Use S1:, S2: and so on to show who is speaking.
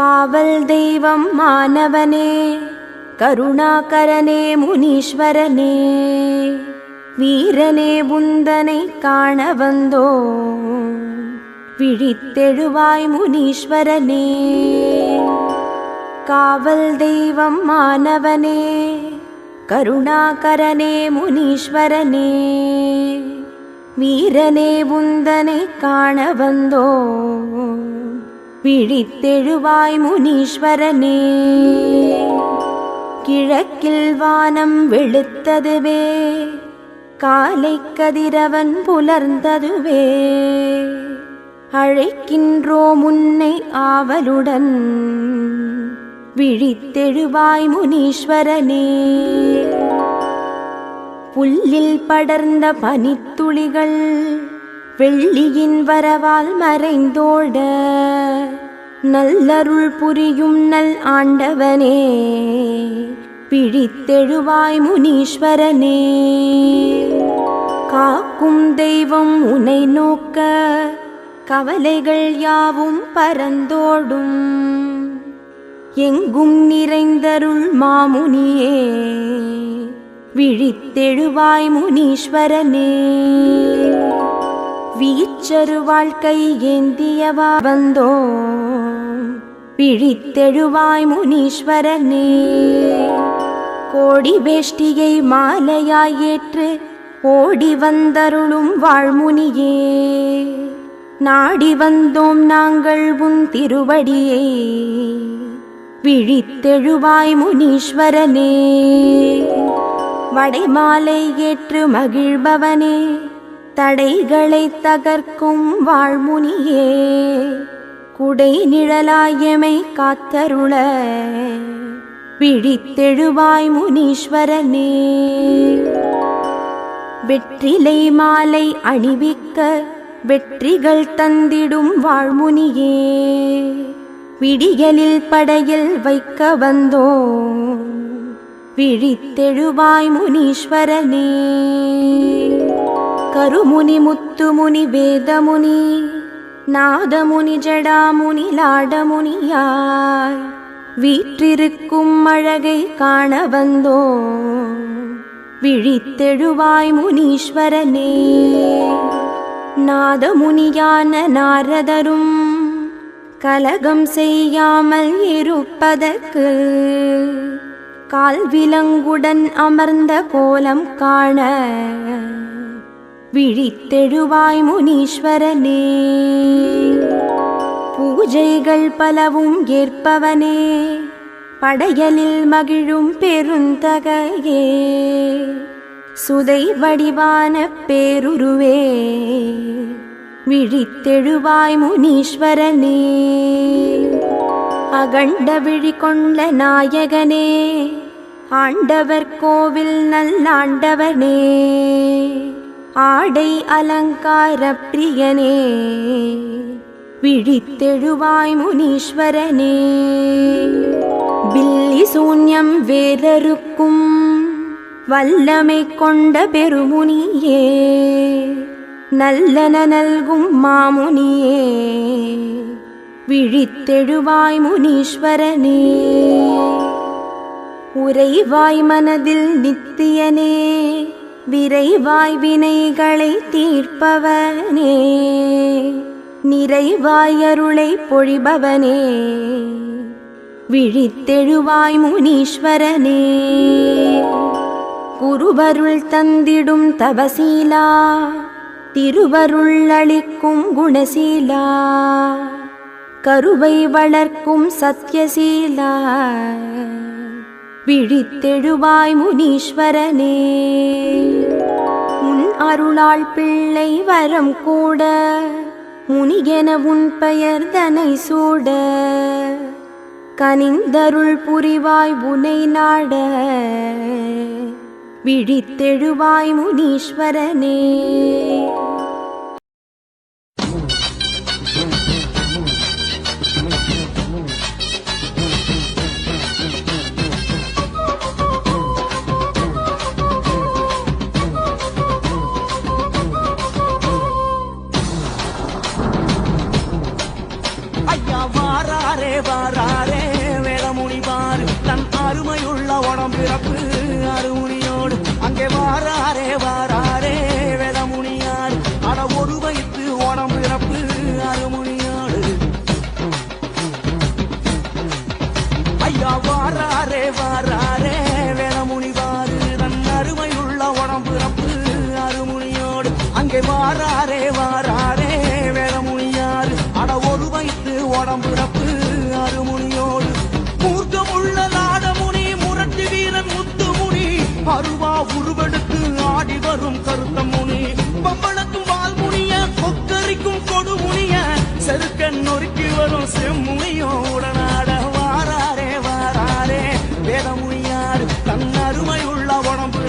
S1: காவல் தெய்வம் மாணவனே கருணாகரனே முனீஸ்வரனே. வீரனே புந்தனை காண வந்தோ விழித்தெழுவாய் முனீஸ்வரனே. காவல் தெய்வம் மாணவனே கருணாகரனே முனீஸ்வரனே. வீரனே புந்தனை காண வந்தோ பிழித்தெழுவாய் முனீஸ்வரனே. கிழக்கில் வானம் வெளுத்ததுவே காலை கதிரவன் புலர்ந்ததுவே. அழைக்கின்றோ முன்னை ஆவலுடன் விழித்தெழுவாய் முனீஸ்வரனே. புல்லில் படர்ந்த பனித்துளிகள் வெள்ளியின் வரவால் மறைந்தோட நல்லருள் புரியும் நல் ஆண்டவனே பிழித்தெழுவாய் முனீஸ்வரனே. காக்கும் தெய்வம் உனை நோக்க கவலைகள் யாவும் பரந்தோடும். எங்கும் நிறைந்தருள் மாமுனியே விழித்தெழுவாய் முனீஸ்வரனே. வீச்சரு வாழ்க்கை ஏந்தியவா வந்தோ பிழித்தெழுவாய் முனீஸ்வரனே கோடி வேஷ்டியை மாலையாய் ஏற்று ஓடி வந்தருளும் வாழ்முனியே நாடி வந்தோம் நாங்கள் உன் திருவடியை விழித்தெழுவாய் முனீஸ்வரனே வடைமாலை ஏற்று மகிழ்பவனே தடைகளை தகர்க்கும் வாழ்முனியே குடை நிழலாயமை காத்தருள. விழித்தெழுவாய் முனீஸ்வரனே. வெற்றிலை மாலை அணிவிக்க வெற்றிகள் தந்திடும் வாழ்முனியே விடியலில் படையில் வைக்க வந்தோம். விழித்தெழுவாய் முனீஸ்வரனே. கருமுனி முத்துமுனி வேதமுனி நாதமுனி ஜடாமுனி லாடமுனியாய். வீற்றிருக்கும் அழகை காண வந்தோ விழித்தெழுவாய் முனீஸ்வரனே. நாதமுனியான நாரதரும் கலகம் செய்யாமல் இருப்பதற்கு கால்விலங்குடன் அமர்ந்த கோலம் காண விழித்தெழுவாய் முனீஸ்வரனே. பூஜைகள் பலவும் ஏற்பவனே. படையலில் மகிழும் பெருந்தகையே. சுதை வடிவான பேருருவே. விழித்தெழுவாய் முனீஸ்வரனே. அகண்ட விழி கொண்ட நாயகனே. ஆண்டவர் கோவில் நல்லாண்டவனே ஆடை அலங்கார பிரியனே விழித்தெழுவாய் முனீஸ்வரனே. பில்லி சூன்யம் வேதருக்கும் வல்லமை கொண்ட பெருமுனியே நல்லன நல்கும் மாமுனியே விழித்தெழுவாய் முனீஸ்வரனே. உறைவாய் மனதில் நித்தியனே விரைவாய் வினைகளை தீர்ப்பவனே. நிறைவாயருளை பொழிபவனே. விழித்தெழுவாய் முனீஸ்வரனே. குருவருள் தந்திடும் தவசீலா திருவருள் அளிக்கும் குணசீலா. கருவை வளர்க்கும் சத்யசீலா. விழித்தெழுவாய் முனீஸ்வரனே. உன் அருளாள் பிள்ளை வரம் கூட முனிகென உன் பெயர் தனை சூட. கனிந்தருள் புரிவாய் உனை நாட. விழித்தெழுவாய் முனீஸ்வரனே.
S2: வாராரே வாராரே தன் அருமை உள்ள உடம்பிறப்பு அருமுனியோடு அங்கே வாராரே வாராரே வேதமுனியார் அட ஒரு வைத்து உடம்பிறப்பு அருமுனியோடு மூர்க்கமுள்ள நாடமுனி முரட்டு வீரன் முத்துமுனி. அருவா உருவெடுத்து ஆடி வரும் கருத்த முனி பம்பளக்கும் வால்முனிய கொக்கரிக்கும் கொடுமுனிய. செருக்க நொறுக்கி வரும் செம்முனியோ உடனாட வேதமுனியார் தன் அருமையுள்ள உள்ள உடம்பு